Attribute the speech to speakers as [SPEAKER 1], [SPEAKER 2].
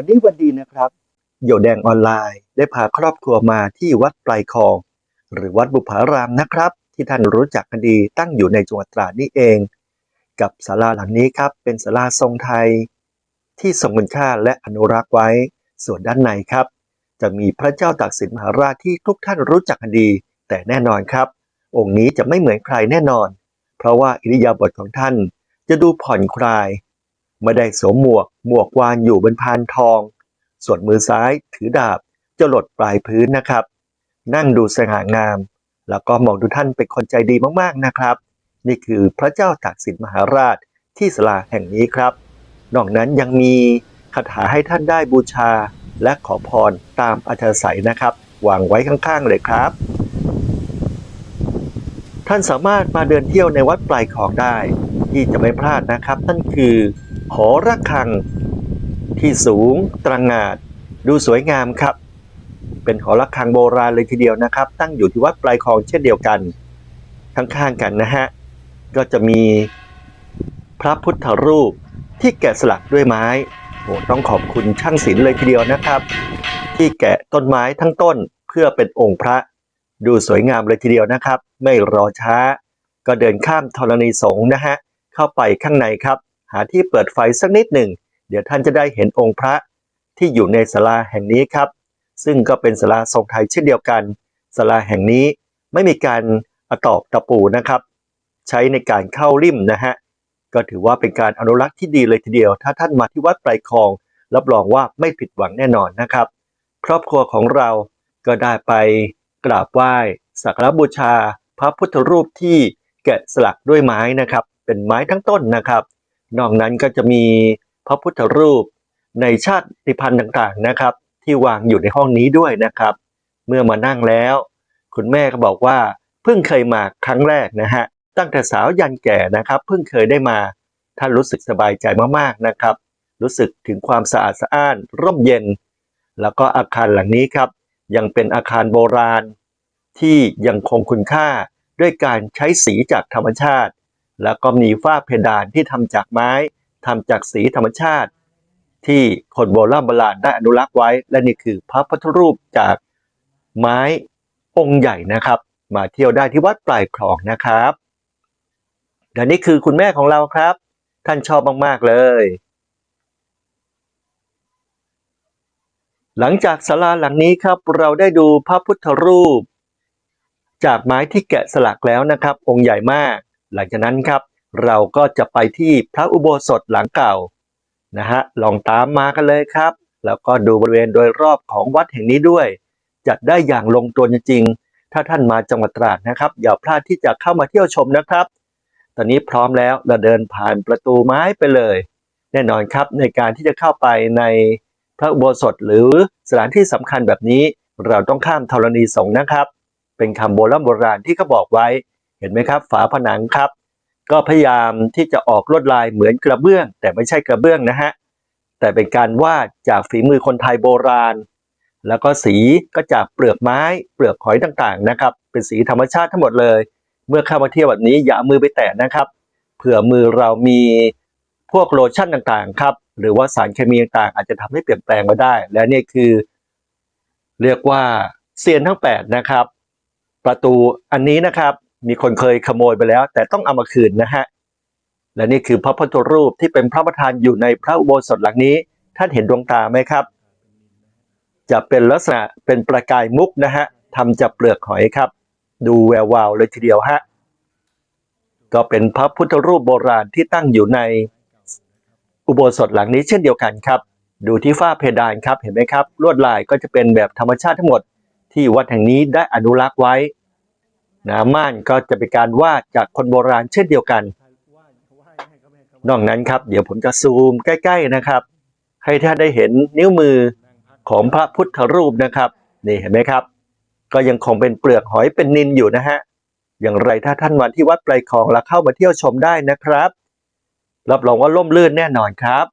[SPEAKER 1] วันนี้วันดีนะครับโยแดงออนไลน์ได้พาครอบครัวมาที่วัดปลายคลอง หรือวัดบุพารามนะครับ ที่ท่านรู้จักกันดีตั้งอยู่ในจังหวัดตราดนี่เอง กับศาลาหลังนี้ครับ เป็นศาลาทรงไทย ที่ทรงคุณค่าและอนุรักษ์ไว้ ส่วนด้านในครับ จะมีพระเจ้าตากสินมหาราชที่ทุกท่านรู้จักกันดี แต่แน่นอนครับ องค์นี้จะไม่เหมือนใครแน่นอน เพราะว่าอิริยาบถของท่านจะดูผ่อนคลาย ไม่ได้สวมหมวก หมวกวานอยู่บนพานทอง ส่วนมือซ้ายถือดาบจะหลดปลายพื้นนะครับ นั่งดูสง่างาม แล้วก็มองดูท่านเป็นคนใจดีมากๆนะครับ นี่คือพระเจ้าตากสินมหาราชที่ศาลาแห่งนี้ครับ นอกนั้นยังมีคาถาให้ท่านได้บูชาและขอพรตามอัธยาศัยนะครับ วางไว้ข้างๆเลยครับ ท่านสามารถมาเดินเที่ยวในวัดปลายคลองได้ ที่จะไม่พลาดนะครับนั่นคือ หอระฆัง ที่สูงตระหง่านดูสวยงามครับ เป็นหอระฆังโบราณเลยทีเดียวนะครับ ตั้งอยู่ที่วัดปลายคลองเช่นเดียวกันข้างๆกันนะฮะก็จะมีพระพุทธรูปที่แกะสลักด้วยไม้โอ้ต้องขอบคุณช่างศิลป์เลยทีเดียวนะครับ ที่แกะต้นไม้ทั้งต้นเพื่อเป็นองค์พระดูสวยงามเลยทีเดียวนะครับ ไม่รอช้า ก็เดินข้ามธรณีสงนะฮะเข้าไปข้างในครับ หาที่เปิดไฟสักนิดหนึ่ง เดี๋ยวท่านจะได้เห็นองค์พระที่อยู่ในศาลาแห่งนี้ครับ ซึ่งก็เป็นศาลาทรงไทยเช่นเดียวกันศาลาแห่งนี้ไม่มีการตอกตะปูนะครับ ใช้ในการเข้าริมนะฮะก็ถือว่าเป็นการอนุรักษ์ที่ดีเลยทีเดียว ถ้าท่านมาที่วัดไตรคลอง รับรองว่าไม่ผิดหวังแน่นอนนะครับ ครอบครัวของเราก็ได้ไปกราบไหว้สักการบูชา พระพุทธรูปที่แกะสลักด้วยไม้นะครับ เป็นไม้ทั้งต้นนะครับ นอกนั้นก็จะมีพระพุทธรูปในชาติพันธุ์ต่างๆนะครับ ที่วางอยู่ในห้องนี้ด้วยนะครับ เมื่อมานั่งแล้ว คุณแม่ก็บอกว่าเพิ่งเคยมาครั้งแรกนะฮะตั้งแต่สาวยันแก่นะครับ เพิ่งเคยได้มาท่านรู้สึกสบายใจมากๆนะครับ รู้สึกถึงความสะอาดสะอ้าน ร่มเย็น แล้วก็อาคารหลังนี้ครับ ยังเป็นอาคารโบราณ ที่ยังคงคุณค่าด้วยการใช้สีจากธรรมชาติ แล้วก็มีฝ้าเพดานที่ทำจากไม้ทำจากสีธรรมชาติ ที่คนโบราณโบราณได้อนุรักษ์ไว้ และนี่คือพระพุทธรูปจากไม้องค์ใหญ่นะครับ มาเที่ยวได้ที่วัดปลายคลองนะครับและนี่คือคุณแม่ของเราครับ ท่านชอบมากๆเลย หลังจากศาลาหลังนี้ครับ เราได้ดูพระพุทธรูป จากไม้ที่แกะสลักแล้วนะครับ องค์ใหญ่มาก หลังจากนั้นครับ เราก็จะไปที่พระอุโบสถหลังเก่านะฮะลองตามมากันเลยครับ แล้วก็ดูบริเวณโดยรอบของวัดแห่งนี้ด้วย จัดได้อย่างลงตัวจริงๆ ถ้าท่านมาจังหวัดตราดนะครับ อย่าพลาดที่จะเข้ามาเที่ยวชมนะครับ ตอนนี้พร้อมแล้วเราเดินผ่านประตูไม้ไปเลย แน่นอนครับในการที่จะเข้าไปในพระอุโบสถหรือสถานที่สำคัญแบบนี้ เราต้องข้ามธรณีสงนะครับ เป็นคำโบราณโบราณที่เขาบอกไว้ เห็นไหมครับ ฝาผนังครับ ก็พยายามที่จะออกลวดลายเหมือนกระเบื้อง แต่ไม่ใช่กระเบื้องนะฮะแต่เป็นการวาดจากฝีมือคนไทยโบราณ แล้วก็สีก็จากเปลือกไม้ เปลือกหอยต่างๆนะครับ เป็นสีธรรมชาติทั้งหมดเลย เมื่อเข้ามาเที่ยวแบบนี้อย่ามือไปแตะนะครับเผื่อมือเรามีพวกโลชั่นต่างๆครับหรือว่าสารเคมีต่างๆอาจจะทำให้เปลี่ยนแปลงมาได้ และนี่คือ เรียกว่าเซียนทั้ง 8 นะครับ ประตูอันนี้นะครับ มีคนเคยขโมยไปแล้ว แต่ต้องเอามาคืนนะฮะ และนี่คือพระพุทธรูปที่เป็นพระประธานอยู่ในพระอุโบสถหลังนี้ ท่านเห็นดวงตาไหมครับ จะเป็นลักษณะเป็นประกายมุกนะฮะทำจากเปลือกหอยครับ ดูแวววาวเลยทีเดียวฮะ ก็เป็นพระพุทธรูปโบราณที่ตั้งอยู่ในอุโบสถหลังนี้เช่นเดียวกันครับ ดูที่ฝ้าเพดานครับเห็นไหมครับ ลวดลายก็จะเป็นแบบธรรมชาติทั้งหมดที่วัดแห่งนี้ได้อนุรักษ์ไว้ นะม่านก็จะเป็นการวาดจากคนโบราณเช่นเดียวกัน นอกนั้นครับ เดี๋ยวผมจะซูมใกล้ ๆนะครับ ให้ท่านได้เห็นนิ้วมือของพระพุทธรูปนะครับนี่เห็นไหมครับ ก็ยังคงเป็นเปลือกหอยเป็นนินอยู่นะฮะอย่างไรถ้าท่านมาที่วัดไตรคลองแล้วเข้ามาเที่ยวชมได้นะครับ รับรองว่าล่มลื่นแน่นอนครับ